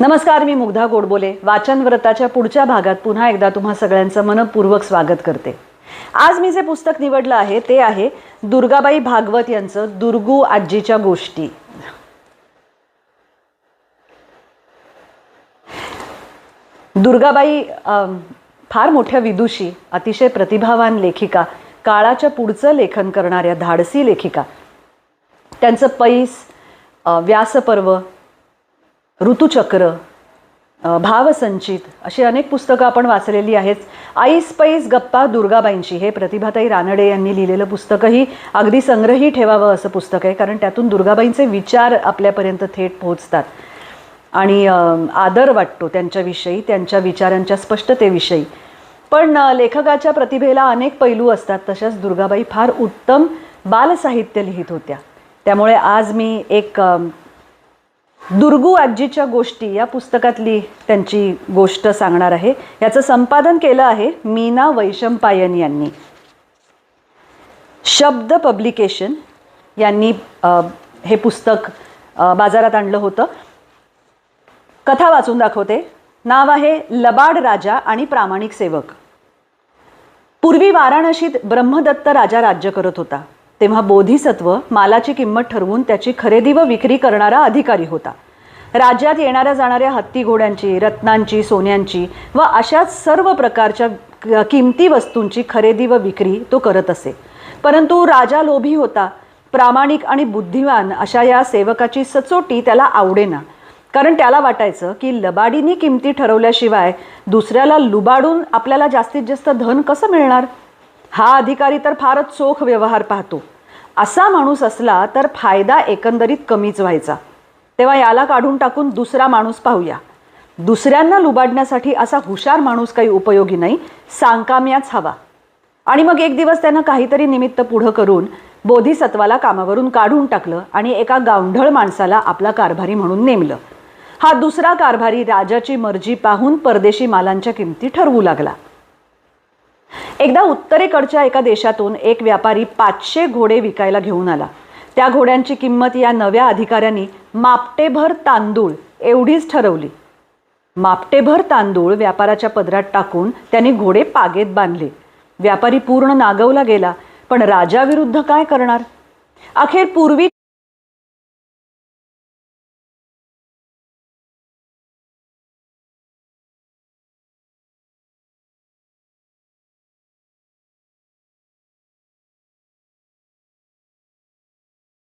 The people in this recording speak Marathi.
नमस्कार मी मुग्धा गोडबोले. वाचन व्रताच्या पुढच्या भागात पुन्हा एकदा तुम्हा सगळ्यांचं मनपूर्वक स्वागत करते. आज मी जे पुस्तक निवडलं आहे ते आहे दुर्गाबाई भागवत यांचं दुर्गू आजीच्या गोष्टी. दुर्गाबाई फार मोठ्या विदुषी अतिशय प्रतिभावान लेखिका काळाच्या पुढचं लेखन करणाऱ्या धाडसी लेखिका. त्यांचं पैस व्यासपर्व ऋतुचक्र भावसंचित अशी अनेक पुस्तकं आपण वाचलेली आहेत. आईस पैस गप्पा दुर्गाबाईंची हे प्रतिभाताई रानडे यांनी लिहिलेलं पुस्तकही अगदी संग्रही ठेवावं असं पुस्तक आहे कारण त्यातून दुर्गाबाईंचे विचार आपल्यापर्यंत थेट पोहोचतात. आणि आदर वाटतो त्यांच्याविषयी त्यांच्या विचारांच्या स्पष्टतेविषयी. पण लेखकाच्या प्रतिभेला अनेक पैलू असतात तशाच दुर्गाबाई फार उत्तम बालसाहित्य लिहित होत्या. त्यामुळे आज मी एक दुर्गू आजीच्या गोष्टी या पुस्तकातली त्यांची गोष्ट सांगणार आहे. याचं संपादन केलं आहे मीना वैशंपायन यांनी. शब्द पब्लिकेशन यांनी हे पुस्तक बाजारात आणलं होतं. कथा वाचून दाखवते. नाव आहे लबाड राजा आणि प्रामाणिक सेवक. पूर्वी वाराणसीत ब्रह्मदत्त राजा राज्य करत होता. तेव्हा बोधिसत्व मालाची किंमत ठरवून त्याची खरेदी व विक्री करणारा अधिकारी होता. राज्यात येणाऱ्या जाणाऱ्या हत्ती घोड्यांची रत्नांची सोन्यांची व अशाच सर्व प्रकारच्या किमती वस्तूंची खरेदी व विक्री तो करत असे. परंतु राजा लोभी होता. प्रामाणिक आणि बुद्धिमान अशा या सेवकाची सचोटी त्याला आवडेना. कारण त्याला वाटायचं की लबाडीनी किमती ठरवल्याशिवाय दुसऱ्याला लुबाडून आपल्याला जास्तीत जास्त धन कसं मिळणार? हा अधिकारी तर फारच चोख व्यवहार पाहतो. असा माणूस असला तर फायदा एकंदरीत कमीच व्हायचा. तेव्हा याला काढून टाकून दुसरा माणूस पाहूया. दुसऱ्यांना लुबाडण्यासाठी असा हुशार माणूस काही उपयोगी नाही सांगकाम्याच हवा. आणि मग एक दिवस त्यानं काहीतरी निमित्त पुढं करून बोधिसत्वाला कामावरून काढून टाकलं आणि एका गावढळ माणसाला आपला कारभारी म्हणून नेमलं. हा दुसरा कारभारी राजाची मर्जी पाहून परदेशी मालांच्या किमती ठरवू लागला. एकदा उत्तरेकडच्या एका देशातून एक व्यापारी पाचशे घोडे विकायला घेऊन आला. त्या घोड्यांची किंमत या नव्या अधिकाऱ्यांनी मापटेभर तांदूळ एवढीच ठरवली. मापटेभर तांदूळ व्यापाराच्या पदरात टाकून त्यांनी घोडे पागेत बांधले. व्यापारी पूर्ण नागवला गेला पण राजाविरुद्ध काय करणार? अखेर पूर्वी